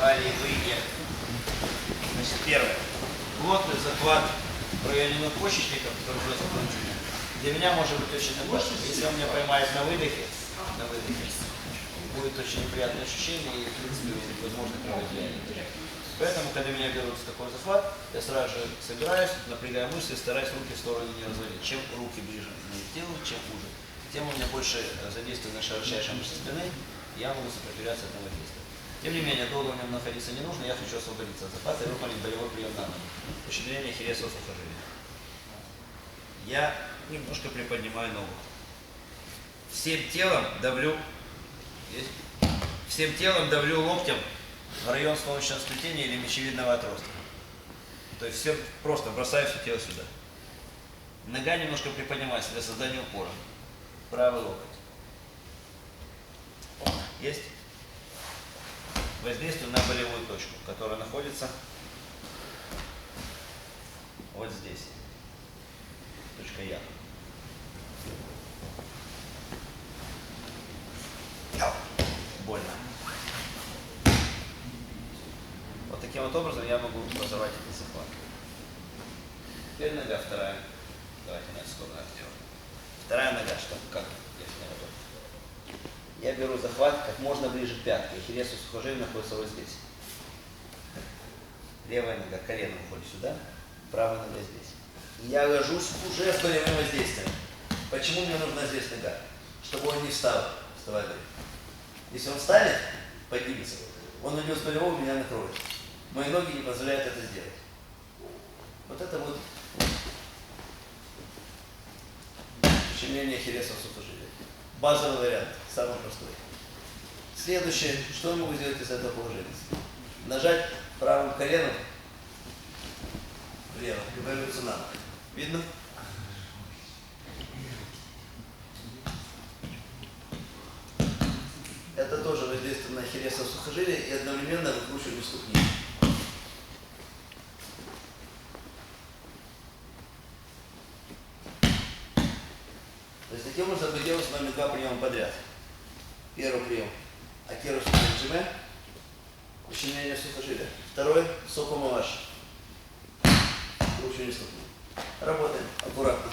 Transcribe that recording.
болевые. Значит, первое. Плотный захват в районе надпочечников, который уже закончен. Для меня может быть очень опасно. Если он меня поймает на выдохе, на выдохе, будет очень неприятное ощущение и, в принципе, возможно, кровоизлияние. Поэтому, когда меня берут в такой захват, я сразу же собираюсь, напрягаю мышцы и стараюсь руки в сторону не разводить. Чем руки ближе к телу, чем уже. Тем у меня больше задействует наша широчайшая мышца спины, я могу сопротивляться этому действию. Тем не менее, долго в нем находиться не нужно, я хочу освободиться от захвата и выполнить болевой прием на ногу. Ущемление хиресового сухожилия. Я немножко приподнимаю ногу. Всем телом давлю, всем телом давлю локтем в район солнечного сплетения или мечевидного отростка. То есть все просто бросаю все тело сюда. Нога немножко приподнимается для создания упора. Правый локоть. Есть? Воздействую на болевую точку, которая находится вот здесь. Точка Я. Больно. Вот таким вот образом я могу образовать этот захват. Теперь нога вторая. Давайте на сторону сделаем. Вторая нога, что как? Я беру захват как можно ближе к пятке. Ахиллесу сухожилие находится вот здесь. Левая нога, колено уходит сюда, правая нога здесь. И я ложусь уже с болевым воздействием. Почему мне нужна здесь нога? Чтобы он не встал. Вставай, говорит. Если он встанет, поднимется, он уйдет с болевого, меня накроет. Мои ноги не позволяют это сделать. Вот это вот ущемление хиресового сухожилия. Базовый вариант, самый простой. Следующее, что я могу сделать из этого положения? Нажать правым коленом влево и повернуться на. Видно? Это тоже воздействие на хиресово сухожилие и одновременно выкручивание ступни. Таким образом мы делаем с вами два приема подряд. Первый прием – акерус джиме, ущемление сухожилия. Второй – сокомаваш, выкручивание ступни. Работаем аккуратно.